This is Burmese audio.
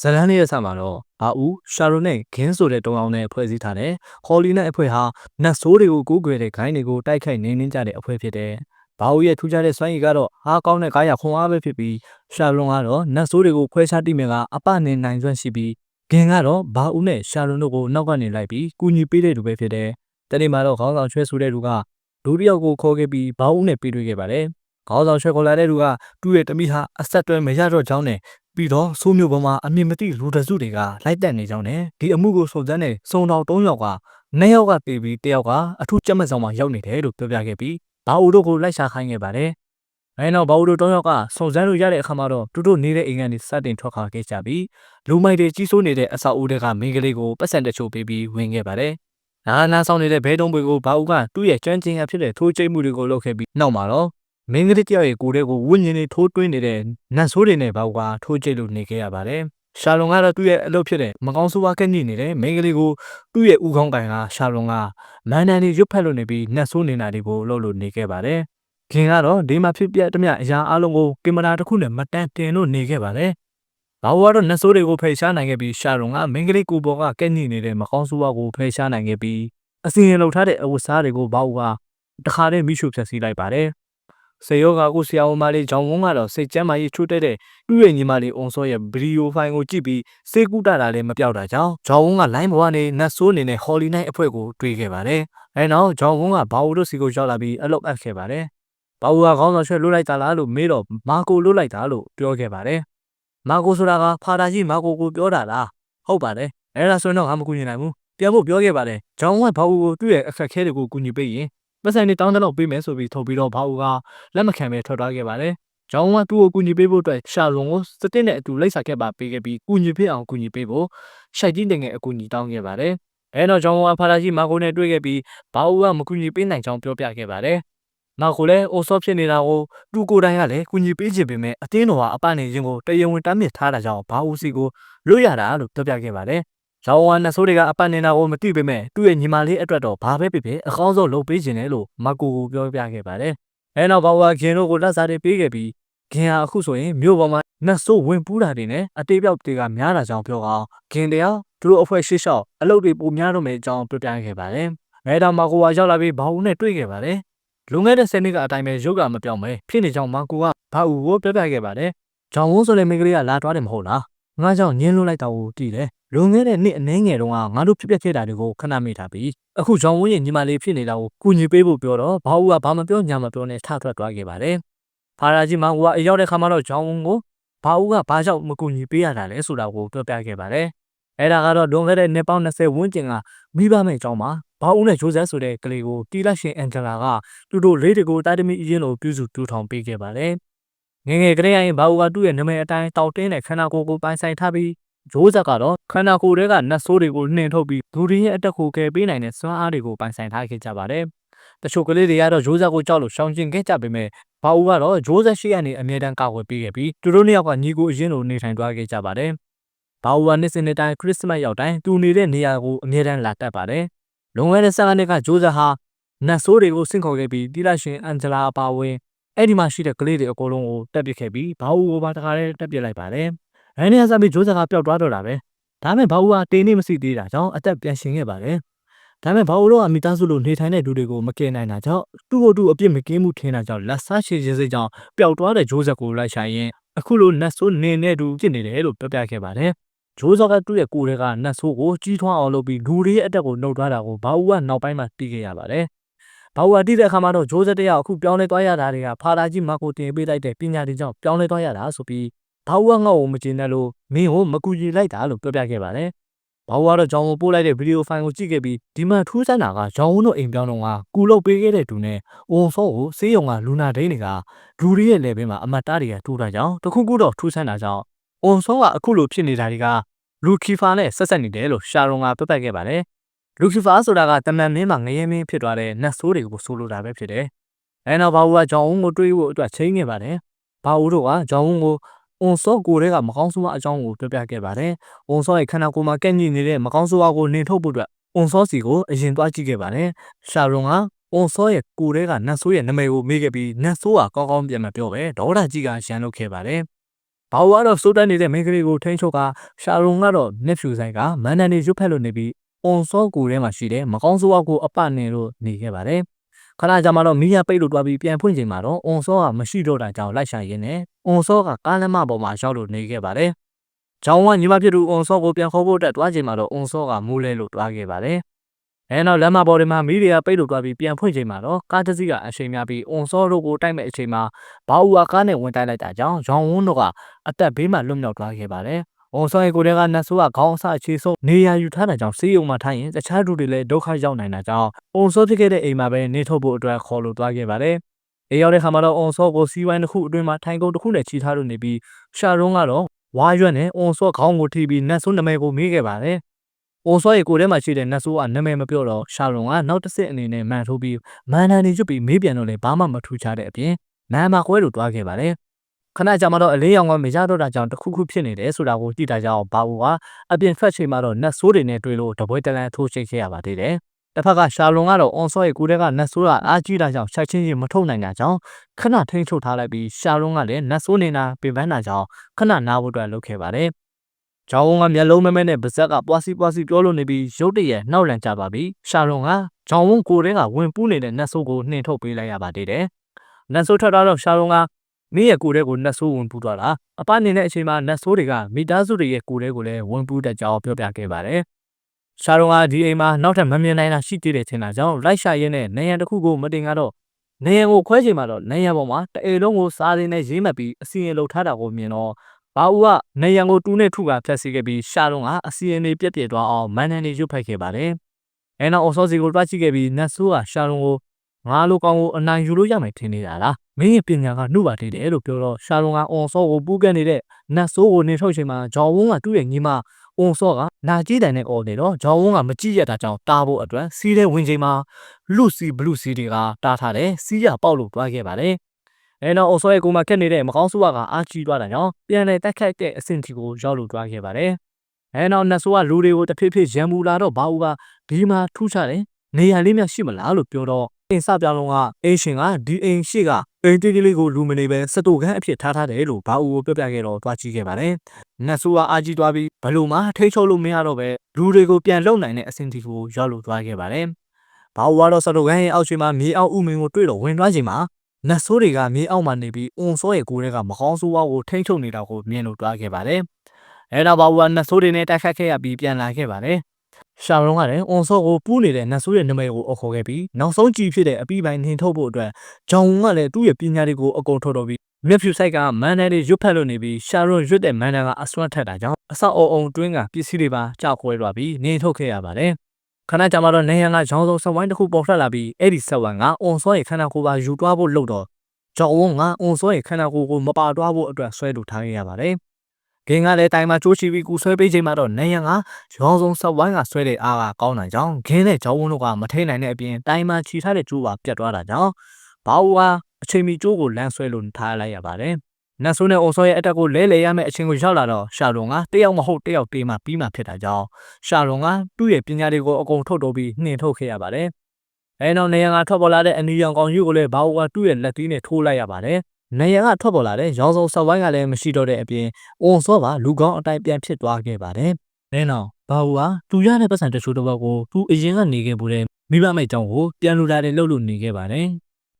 ဇလန်းလေးရဲ့ဆမှာတော့ဘာဦးရှာရိုနဲ့ဂင်းဆိုတဲ့တုံအောင်နဲ့ဖွဲ့စည်းထားတဲ့ဟော်လီနဲ့အဖွဲ့ဟာနတ်ဆိုးတွေကိုကိုးကွယ်တဲ့ဂိုင်းတွေကိုတိုက်ခိုက်နေနှင်းကြတဲ့အဖွဲ့ဖြစ်တယ်။ဘာဦးရဲ့ထူးခြားတဲ့စွမ်းရည်ကတော့ဟာကောင်းတဲ့ကားရခွန်အားပဲဖြစ်ပြီးရှာရွန်ကတော့နတ်ဆိုးတွေကိုခွဲခြားတိမြင်ကအပနေနိုင်စွမ်းရှိပြီးဂင်ကတော့ဘာဦးနဲ့ရှာရွန်တို့ကိုနောက်ကနေလိုက်ပြီးကူညီပေးတဲ့လူပဲဖြစ်တယ်။တနေ့မှာတော့ခေါင်းဆောင်ချွဲဆိုတဲ့လူကလူတစ်ယောက်ကိုခေါ်ခဲ့ပြီးဘာဦးနဲ့ပြေးတွေ့ခဲ့ပါတယ်။ခေါင်းဆောင်ချွဲခေါ်လာတဲ့လူကသူ့ရဲ့တမိဟာအဆက်တွဲမရတော့ကြောင်းနဲ့ ပြီးတော့ဆိုးမျိုးပေါ်မှာအမြင့်မသိလူတစုတွေကလိုက်တက်နေကြောင်းနဲ့ဒီအမှုကိုစုံစမ်းတဲ့စုံတော်၃ယောက်ကနှစ်ယောက်ကပြေးပြီးတစ်ယောက်ကအထူးကြက်မက်ဆောင်မှာရောက်နေတယ်လို့ပြောပြခဲ့ပြီးဘာဦးတို့ကိုလိုက်ရှာခိုင်းခဲ့ပါတယ်။အဲနောက်ဘာဦးတို့၃ယောက်ကစုံစမ်းလို့ရတဲ့အခါမှာတော့သူတို့နေတဲ့အိမ်ကနေစတင်ထွက်ခွာခဲ့ကြပြီးလူမိုက်တွေကြီးစိုးနေတဲ့အဆောက်အဦတွေကမင်းကလေးကိုပတ်စံတချို့ပေးပြီးဝင်ခဲ့ပါတယ်။နာနာဆောင်နေတဲ့ဘဲတုံးပွေကိုဘာဦးကသူ့ရဲ့ကြမ်းကျင်ရဖြစ်တဲ့ထိုးကျိတ်မှုတွေကိုလုပ်ခဲ့ပြီးနောက်မှာတော့ မင်းကလေးတယောက်ရဲ့ကိုယ်တဲ့ကိုဝိညာဉ်တွေထိုးတွင်းနေတဲ့နတ်ဆိုးတွေနဲ့ဘာဦးကထိုးကျိတ်လို့နေခဲ့ရပါတယ်။ရှာလွန်ကတော့သူ့ရဲ့အလုပ်ဖြစ်တဲ့မကောင်းဆိုးဝါးကညိနေတဲ့မင်းကလေးကိုသူ့ရဲ့ဥကောင်းကင်ကရှာလွန်ကမန်နန်တွေရွတ်ဖက်လို့နေပြီးနတ်ဆိုးနေတာတွေကိုလှုပ်လို့နေခဲ့ပါတယ်။ခင်ကတော့ဒီမှာဖြစ်ပြတမျှအရာအလုံးကိုကင်မရာတစ်ခုနဲ့မတန်တင်လို့နေခဲ့ပါတယ်။ဘာဝါတော့နတ်ဆိုးတွေကိုဖယ်ရှားနိုင်ခဲ့ပြီးရှာရုံကမင်းကလေးကိုပေါ်ကကဲ့ညိနေတဲ့မကောင်းဆိုးဝါးကိုဖယ်ရှားနိုင်ခဲ့ပြီးအစီရင်လှုပ်ထားတဲ့အဝတ်စားတွေကိုဘာဝါတခါတည်းမိရှုဖျက်ဆီးလိုက်ပါတယ်။ စေယောကကိုဆရာဝန်မလေးဂျောင်ဝန်းကတော့စိတ်ကျမ်းမာရေးချိုးတဲ့တဲ့သူ့ရဲ့ညီမလေးအွန်စောရဲ့ဗီဒီယိုဖိုင်ကိုကြည့်ပြီးစေကူတာတာလည်းမပြောက်တာကြောင့်ဂျောင်ဝန်းကလိုင်းပေါ်ကနေနတ်ဆိုးအနေနဲ့ဟော်လီနိုင်အဖွဲ့ကိုတွေ့ခဲ့ပါတယ်။အဲနောက်ဂျောင်ဝန်းကဘာဝတို့စီကိုရောက်လာပြီးအလုပ်အပ်ခဲ့ပါတယ်။ဘာဝကခေါင်းဆောင်ရွှဲလွတ်လိုက်တာလားလို့မေးတော့မာကိုလွတ်လိုက်တာလို့ပြောခဲ့ပါတယ်။မာကိုဆိုတာကဖာတာကြီးမာကိုကိုပြောတာလားဟုတ်ပါတယ်။အဲဒါဆိုရင်တော့ငါမကူညီနိုင်ဘူး။ပြန်ဖို့ပြောခဲ့ပါတယ်။ဂျောင်ဝန်းကဘာဝကိုသူ့ရဲ့အခက်အခဲတွေကိုကူညီပေးရင် ပတ်စံနေတောင်းတလောက်ပေးမယ်ဆိုပြီးထုတ်ပြီးတော့ဘာဝကလက်မခံပဲထွက်သွားခဲ့ပါတယ်။ဂျောင်းကသူ့ကိုကူညီပေးဖို့အတွက်ရှာလွန်ကိုစတစ်နဲ့အတူလိုက်စာခဲ့ပါပေးခဲ့ပြီးကူညီပေးအောင်ကူညီပေးဖို့ရှိုက်ကြီးတင်ငယ်အကူညီတောင်းခဲ့ပါတယ်။အဲတော့ဂျောင်းကဖာလာကြီးမာကိုနဲ့တွေ့ခဲ့ပြီးဘာဦးကမကူညီပေးနိုင်ကြောင်းပြောပြခဲ့ပါတယ်။မာကိုလည်းအိုဆော့ဖြစ်နေတာကိုသူကိုယ်တိုင်ကလည်းကူညီပေးခြင်းပေမဲ့အတင်းတော်ကအပနေခြင်းကိုတရင်ဝင်တမ်းမြစ်ထားတာကြောင့်ဘာဦးစီကိုလွတ်ရတာလို့ပြောပြခဲ့ပါတယ်။ ဂျောင်းဝါနဆိုးတွေကအပတ်နေတာကိုမသိပေမဲ့သူ့ရဲ့ညီမလေးအတွက်တော့ဘာပဲဖြစ်ဖြစ်အကောင်းဆုံးလုပ်ပေးခြင်းလေလို့မကူကိုပြောပြခဲ့ပါတယ်။အဲနောက်ဘာဝါခင်တို့ကိုလက်စားတွေပေးခဲ့ပြီးခင်ဟာအခုဆိုရင်မြို့ပေါ်မှာနတ်ဆိုးဝင်ပူးတာတွေနဲ့အတေးပြောက်တွေကများတာကြောင့်ပြောကောင်ခင်တရားသူတို့အဖွဲ့ရှေ့လျှောက်အလုပ်တွေပိုများတော့မယ်အကြောင်းပြောပြခဲ့ပါတယ်။အဲတော့မကူဝါရောက်လာပြီးဘာဦးနဲ့တွေ့ခဲ့ပါတယ်။လွန်ခဲ့တဲ့ဆယ်နှစ်ကအတိုင်းပဲရုပ်ကမပြောင်းပဲဖြစ်နေကြောင်းမကူကဘာဦးကိုပြောပြခဲ့ပါတယ်။ဂျောင်ဝန်းဆိုတဲ့မိန်းကလေးကလာတွားတယ်မဟုတ်လား။ ငါကြောင့်ညင်းလွတ်လိုက်တာကိုကြည့်တယ်။လွန်ခဲ့တဲ့နှစ်အနည်းငယ်တုန်းကငါတို့ဖြစ်ပျက်ခဲ့တာတွေကိုခဏမေ့ထားပြီးအခုဂျောင်ဝန်းရဲ့ညီမလေးဖြစ်နေတာကိုကူညီပေးဖို့ပြောတော့ဘာဦးကဘာမပြောညာမပြောနဲ့ထထွက်သွားခဲ့ပါတယ်။ဖာရာကြီးမကူကအရောက်တဲ့ခါမှာတော့ဂျောင်ဝန်းကိုဘာဦးကဘာကြောင့်မကူညီပေးရတာလဲဆိုတာကိုပြောပြခဲ့ပါတယ်။အဲဒါကတော့လွန်ခဲ့တဲ့နှစ်ပေါင်း20ဝန်းကျင်ကမိဘမဲ့အကြောင်းပါ။ဘာဦးနဲ့ဂျိုးဇက်ဆိုတဲ့ကလေးကိုတီလက်ရှင်အန်ဂျလာကသူတို့လေးတကိုတာတမီအရင်လိုပြုစုတူထောင်ပေးခဲ့ပါတယ်။ ငယ်ငယ်ကလေးအရင်ဘာဦးကသူ့ရဲ့နာမည်အတိုင်းတောက်တင်းတဲ့ခန္ဓာကိုယ်ကိုပိုင်ဆိုင်ထားပြီးဂျိုးဇက်ကတော့ခန္ဓာကိုယ်တွေကနတ်ဆိုးတွေကိုနှင်ထုတ်ပြီးဒူရင်းရဲ့အတက်ကိုကယ်ပေးနိုင်တဲ့စွမ်းအားတွေကိုပိုင်ဆိုင်ထားခဲ့ကြပါတယ်။တချို့ကလေးတွေကတော့ဂျိုးဇက်ကိုကြောက်လို့ရှောင်ကျဉ်ခဲ့ကြပေမဲ့ဘာဦးကတော့ဂျိုးဇက်ရှိကနေအမြဲတမ်းကာကွယ်ပေးခဲ့ပြီးသူတို့နှစ်ယောက်ကညီကိုအရင်လိုနေထိုင်သွားခဲ့ကြပါတယ်။ဘာဦးကနှစ်စဉ်နှစ်တိုင်းခရစ်စမတ်ရောက်တိုင်းသူနေတဲ့နေရာကိုအမြဲတမ်းလာတက်ပါတယ်။လွန်ခဲ့တဲ့15နှစ်ကဂျိုးဇက်ဟာနတ်ဆိုးတွေကိုဆင့်ခေါ်ခဲ့ပြီးတိလရှင်အန်ဂျလာအပါဝင် အဲ့ဒီမှာရှိတဲ့ကလေးတွေအကုန်လုံးကိုတက်ပစ်ခဲ့ပြီးဘာဦးကိုပါတခါတည်းတက်ပစ်လိုက်ပါတယ်။အဲနေရာစပြီးဂျိုးဇက်ကပျောက်သွားတော့တာပဲ။ဒါမဲ့ဘာဦးကတေးနေမရှိသေးတာကြောင့်အသက်ပြန်ရှင်ခဲ့ပါတယ်။ဒါမဲ့ဘာဦးတို့ကမိသားစုလိုနေထိုင်တဲ့လူတွေကိုမကယ်နိုင်တာကြောင့်သူ့ကိုယ်သူအပြစ်မကင်းမှုထင်တာကြောင့်လက်စားရှည်ရှည်စိတ်ကြောင့်ပျောက်သွားတဲ့ဂျိုးဇက်ကိုလိုက်ဆိုင်ရင်အခုလိုနတ်ဆိုးနေနေတူဖြစ်နေတယ်လို့ပြောပြခဲ့ပါတယ်။ဂျိုးဇက်ကသူ့ရဲ့ကိုယ်ထဲကနတ်ဆိုးကိုကြီးထွားအောင်လုပ်ပြီးလူတွေရဲ့အတက်ကိုနှုတ်သွားတာကိုဘာဦးကနောက်ပိုင်းမှာသိခဲ့ရပါတယ်။ ဘာဦးကတိတဲ့အခါမှာတော့ဂျိုးဇက်တယောက်အခုပြောင်းလဲသွားရတာတွေကဖာတာကြီးမကိုတင်ပေးလိုက်တဲ့ပညာတွေကြောင့်ပြောင်းလဲသွားရတာဆိုပြီးဘာဦးကငေါ့ကိုမကျင်တဲ့လို့မင်းကိုမကူညီလိုက်တာလို့ပြောပြခဲ့ပါတယ်။ဘာဦးကတော့ဂျောင်ကိုပို့လိုက်တဲ့ဗီဒီယိုဖိုင်ကိုကြည့်ခဲ့ပြီးဒီမှာထူးဆန်းတာကဂျောင်ဝန်းတို့အိမ်ပြောင်းတော့ကကူလုတ်ပေးခဲ့တဲ့သူနဲ့အုံစောကိုစေးရုံကလူနာဒိန်းတွေကလူတွေရဲ့လေဘင်းမှာအမတ်တားတွေကထိုးတာကြောင့်တခုခုတော့ထူးဆန်းတာကြောင့်အုံစောကအခုလိုဖြစ်နေတာတွေကလူခီဖာနဲ့ဆက်ဆက်နေတယ်လို့ရှာရွန်ကပြပတ်ခဲ့ပါတယ်။ လူခီဖာဆိုတာကတမန်မင်းမှာငရဲမင်းဖြစ်သွားတဲ့နတ်ဆိုးတွေကိုဆိုလိုတာပဲဖြစ်တယ်။အဲနောက်ဘာဦးကဂျောင်ဝန်းကိုတွေးဖို့အတွက်ချိန်နေပါတယ်။ဘာဦးတို့ကဂျောင်ဝန်းကိုအွန်ဆော့ကိုတွေကမကောင်းဆိုးဝါးအကြောင်းကိုပြောပြခဲ့ပါတယ်။အွန်ဆော့ရဲ့ခန္ဓာကိုယ်မှာကဲ့ညိနေတဲ့မကောင်းဆိုးဝါးကိုနှင်ထုတ်ဖို့အတွက်အွန်ဆော့စီကိုအရင်သွားကြည့်ခဲ့ပါတယ်။ရှာရွန်ကအွန်ဆော့ရဲ့ကိုယ်တွေကနတ်ဆိုးရဲ့နာမည်ကိုမေးခဲ့ပြီးနတ်ဆိုးကကောင်းကောင်းပြန်မပြောပဲဒေါသကြီးကရန်လုပ်ခဲ့ပါတယ်ဘာဝကတော့စိုးတက်နေတဲ့မိန်းကလေးကိုထိန်းချုပ်ကရှာရုံကတော့မျက်ဖြူဆိုင်ကမန်နန်နေရွတ်ဖက်လို့နေပြီး အွန်စောကူထဲမှာရှိတဲ့မကောင်းဆိုးဝါးကိုအပနေလို့နေခဲ့ပါတယ်ခဏကြာမှတော့မီးရပိတ်လို့တွားပြီးပြန်ဖွင့်ချိန်မှာတော့အွန်စောကမရှိတော့တာကြောင့်လိုက်ရှာရင်းနဲ့အွန်စောကကားလမ်းမပေါ်မှာရောက်လို့နေခဲ့ပါတယ်။ကျောင်းကညီမဖြစ်သူအွန်စောကိုပြန်ခေါ်ဖို့အတွက်တွားချိန်မှာတော့အွန်စောကမူးလဲလို့တွားခဲ့ပါတယ်။အဲနောက်လမ်းမပေါ်တွေမှာမီးတွေကပိတ်လို့တွားပြီးပြန်ဖွင့်ချိန်မှာတော့ကားတစ်စီးကအချိန်များပြီးအွန်စောတို့ကိုတိုက်မဲ့အချိန်မှာဘာဦးကကားနဲ့ဝင်တိုက်လိုက်တာကြောင့်ရောင်ဝန်းတို့ကအသက်ဘေးမှာလွတ်မြောက်သွားခဲ့ပါတယ်။ အွန်စောရဲ့ကိုယ်ထဲကနတ်ဆိုးကခေါင်းအစအခြေဆုံးနေရာယူထားတာကြောင့်စေးရုံမှာထိုင်ရင်တခြားလူတွေလည်းဒုက္ခရောက်နိုင်တာကြောင့်အွန်စောဖြစ်ခဲ့တဲ့အိမ်မှာပဲနေထုတ်ဖို့အတွက်ခေါ်လို့တွားခဲ့ပါတယ်။အေးရောက်တဲ့ခါမှာတော့အွန်စောကိုစီးဝိုင်းတစ်ခုအတွင်းမှာထိုင်ကုန်တစ်ခုနဲ့ချီထားလို့နေပြီးရှာရုံးကတော့ဝါရွက်နဲ့အွန်စောခေါင်းကိုထိပြီးနတ်ဆိုးနာမည်ကိုမေးခဲ့ပါတယ်။အွန်စောရဲ့ကိုယ်ထဲမှာရှိတဲ့နတ်ဆိုးကနာမည်မပြောတော့ရှာရုံးကနောက်တစ်ဆင့်အနေနဲ့မှန်ထိုးပြီးမန်နာနေကျွတ်ပြီးမေးပြန်တော့လေဘာမှမထူးခြားတဲ့အပြင်နာမကွဲလို့တွားခဲ့ပါတယ်။ ခဏကြာမှတော့အလေးရောင်ကမရတော့တာကြောင့်တစ်ခုခုဖြစ်နေတယ်ဆိုတာကိုသိတာကြောင့်ဘာဘူးကအပြင်ဖက်ချိန်မှာတော့နတ်ဆိုးတွေနဲ့တွေ့လို့တပွဲတလန်ထိုးချိတ်ခဲ့ရပါသေးတယ်။တစ်ဖက်ကရှာလွန်ကတော့အွန်ဆော့ရဲ့ကိုယ်ထဲကနတ်ဆိုးကအားကြီးတာကြောင့်ချက်ချင်းချင်းမထုတ်နိုင်တာကြောင့်ခဏထိန်းချုပ်ထားလိုက်ပြီးရှာလွန်ကလည်းနတ်ဆိုးနေတာပင်ပန်းတာကြောင့်ခဏနားဖို့အတွက်လုပ်ခဲ့ပါတယ်။ကျောင်းဝန်းကမျက်လုံးမဲမဲနဲ့ပါဇက်ကပွားစီပွားစီပြောလို့နေပြီးရုတ်တရက်နှောက်လန့်ကြပါပြီ။ရှာလွန်ကကျောင်းဝန်းကိုယ်ထဲကဝင်ပူးနေတဲ့နတ်ဆိုးကိုနှင်ထုတ်ပေးလိုက်ရပါသေးတယ်။နတ်ဆိုးထွက်သွားတော့ရှာလွန်က မင်းရဲ့ကိုယ်ထဲကိုနတ်ဆိုးဝင်ပူးသွားတာအပနေတဲ့အချိန်မှာနတ်ဆိုးတွေကမိသားစုတွေရဲ့ကိုယ်ထဲကိုလည်းဝင်ပူးတတ်ကြောင်းပြောပြခဲ့ပါတယ်။ရှာရုံကဒီအိမ်မှာနောက်ထပ်မမြင်နိုင်တာရှိသေးတယ်ထင်တာကြောင့်လိုက်ရှာရင်းနဲ့နေရန်တစ်ခုကိုမတင်ကတော့နေရန်ကိုခွဲချိန်မှာတော့နေရန်ပေါ်မှာတအေလုံးကိုစားရင်းနဲ့ရေးမှတ်ပြီးအစီရင်လှုပ်ထားတာကိုမြင်တော့ဘာဦးကနေရန်ကိုတူးနဲ့ထုကဖျက်ဆီးခဲ့ပြီးရှာရုံကအစီရင်တွေပြက်ပြက်သွားအောင်မန်နန်တွေရွတ်ဖက်ခဲ့ပါတယ်။အဲနောက်အော်စောစီကိုတွားကြည့်ခဲ့ပြီးနတ်ဆိုးကရှာရုံကို ငါလိုကောင်ကိုအနိုင်ယူလို့ရမယ်ထင်နေတာလားမင်းရဲ့ပညာကနှုတ်ပါသေးတယ်လို့ပြောတော့ရှာလွန်ကအော်စောကိုပူးကန့်နေတဲ့နတ်ဆိုးကိုနေထုတ်ချိန်မှာဂျော်ဝန်းကသူ့ရဲ့ညီမအွန်စောကနာကြီးတိုင်နဲ့អော်နေတော့ဂျော်ဝန်းကမကြည့်ရတာကြောင့်တားဖို့အတွက်စီးတဲ့ဝင်ချိန်မှာလူစီဘလူးစီတွေကတားထားတယ်စီးရပေါက်လို့တွားခဲ့ပါတယ်အဲနောက်အော်စောရဲ့ကိုမခက်နေတဲ့မကောင်းဆိုးကအာချီသွားတာကြောင့်ပြန်လည်တက်ခတ်တဲ့အဆင့်တီကိုရောက်လို့တွားခဲ့ပါတယ်အဲနောက်နတ်ဆိုးကလူတွေကိုတစ်ဖြည်းဖြည်းရံမူလာတော့ဘာဦးကဒီမှာထူးခြားတယ်နေရာလေးများရှိမလားလို့ပြောတော့ အိမ်စပြောင်းလုံးကအင်းရှင်ကဒီအိမ်ရှိကအိမ်တီးတီးလေးကိုလူမနေပဲစတူခန်းအဖြစ်ထားထားတယ်လို့ဘာဦးကိုပြောပြခဲ့တော့တွားကြည့်ခဲ့ပါတယ်။နတ်ဆိုးကအာကြီးတွားပြီးဘလို့မှထိတ်ချုပ်လို့မရတော့ပဲလူတွေကိုပြန်လုံနိုင်တဲ့အဆင့်တီကိုရောက်လို့တွားခဲ့ပါတယ်။ဘာဦးကတော့စတူခန်းရဲ့အောက်ရှိမှာမြေအောင်ဥမင်းကိုတွေ့တော့ဝင်သွားချိန်မှာနတ်ဆိုးတွေကမြေအောက်မှာနေပြီးအွန်စောရဲ့ကိုယ်ထဲကမကောင်းဆိုးဝါးကိုထိန်းချုပ်နေတာကိုမြင်လို့တွားခဲ့ပါတယ်။အဲနောက်ဘာဦးကနတ်ဆိုးတွေနဲ့တိုက်ခတ်ခဲ့ရပြီးပြန်လာခဲ့ပါတယ်။ ရှာရုံးကလည်းအွန်ဆော့ကိုပူးနေတဲ့နတ်ဆိုးရဲ့နာမည်ကိုအခေါ်ခဲ့ပြီးနောက်ဆုံးကြည့်ဖြစ်တဲ့အပြီးပိုင်းနှင်ထုတ်ဖို့အတွက်ဂျောင်ဝကလည်းသူ့ရဲ့ပညာတွေကိုအကုန်ထုတ်တော့ပြီးမြက်ဖြူဆိုင်ကမန်နယ်တွေရွတ်ဖက်လို့နေပြီးရှာရုံးရွတ်တဲ့မန်နယ်ကအစွမ်းထက်တာကြောင့်အဆောက်အုံတွင်းကပစ္စည်းတွေပါကြောက်ခွဲသွားပြီးနှင်ထုတ်ခဲ့ရပါတယ်ခဏကြာမှတော့နေရန်ကရောင်းစုံဆက်ဝိုင်းတစ်ခုပေါ်ထွက်လာပြီးအဲ့ဒီဆက်ဝိုင်းကအွန်ဆော့ရဲ့ခန္ဓာကိုယ်ပါယူသွားဖို့လုပ်တော့ဂျောင်ဝကအွန်ဆော့ရဲ့ခန္ဓာကိုယ်ကိုမပါသွားဖို့အတွက်ဆွဲလို့ထားခဲ့ရပါတယ် ဂင်းကလည်းတိုင်မှာချိုးချီပြီးကူဆွဲပေးချိန်မှာတော့နေရန်ကရောင်းစုံဆက်ဝိုင်းကဆွဲတဲ့အားကကောင်းနိုင်ကြောင်းဂင်းနဲ့ဂျောင်းဝန်းတို့ကမထိနိုင်တဲ့အပြင်တိုင်မှာခြိထားတဲ့ကျိုးပါပြတ်သွားတာကြောင့်ဘာဝါအချိန်မီကျိုးကိုလမ်းဆွဲလို့ထားလိုက်ရပါတယ်။နတ်ဆိုးနဲ့အိုဆောရဲ့အတက်ကိုလဲလဲရမယ့်အချိန်ကိုရောက်လာတော့ရှာလွန်ကတယောက်မဟုတ်တယောက်တေးမှပြီးမှဖြစ်တာကြောင့်ရှာလွန်ကသူ့ရဲ့ပညာတွေကိုအကုန်ထုတ်တော့ပြီးနှင်ထုတ်ခဲ့ရပါတယ်။အဲနောက်နေရန်ကထွက်ပေါ်လာတဲ့အနီရောင်ကောင်ယူကိုလည်းဘာဝါသူ့ရဲ့လက်သီးနဲ့ထိုးလိုက်ရပါတယ်။ နေရန်ကထွက်ပေါ်လာတဲ့ရောင်စုံဆောက်ဝိုင်းကလည်းမရှိတော့တဲ့အပြင်အွန်စောပါလူကောင်းအတိုင်းပြန်ဖြစ်သွားခဲ့ပါတယ်။နဲနောင်ဘာဝါသူရတဲ့ပတ်စံတချို့တော့ကိုသူအရင်ကနေခဲ့ဘူးတဲ့မိဘမိတ်တောင်းကိုပြန်လူလာတယ်လှုပ်လို့နေခဲ့ပါတယ်။